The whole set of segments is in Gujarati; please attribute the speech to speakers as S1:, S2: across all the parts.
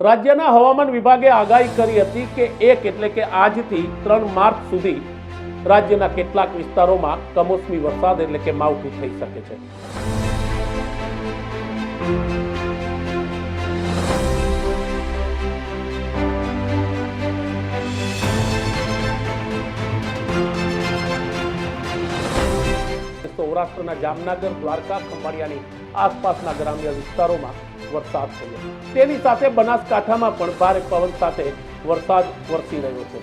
S1: રાજ્યના હવામાન વિભાગે આગાહી કરી હતી કે એક એટલે કે આજથી ત્રણ માર્ચ સુધી રાજ્યના કેટલાક વિસ્તારોમાં કમોસમી વરસાદ એટલે કે માવઠું થઈ શકે છે. સૌરાષ્ટ્રના જામનગર, દ્વારકા, ખંભાળિયાની આસપાસના ગ્રામ્ય વિસ્તારોમાં વરસાદ થયો. તેની સાથે બનાસકાંઠામાં પણ ભારે પવન સાથે વરસાદ વરસી રહ્યો છે.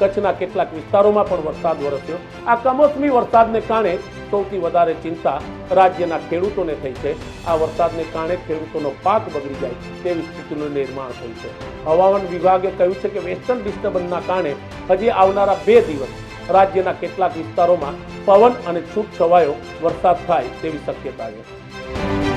S1: કચ્છના કેટલાક વિસ્તારોમાં પણ વરસાદ વરસ્યો. આ કમોસમી વરસાદને કારણે સૌથી વધારે ચિંતા રાજ્યના ખેડૂતોને થઈ છે. આ વરસાદને કારણે ખેડૂતોનો પાક બગડી જાય તેવી સ્થિતિનું નિર્માણ થયું છે. હવામાન વિભાગે કહ્યું છે કે વેસ્ટર્ન ડિસ્ટર્બન્સના કારણે હજી આવનારા બે દિવસ રાજ્યના કેટલાક વિસ્તારોમાં પવન અને છૂટછવાયો વરસાદ થાય તેવી શક્યતા છે.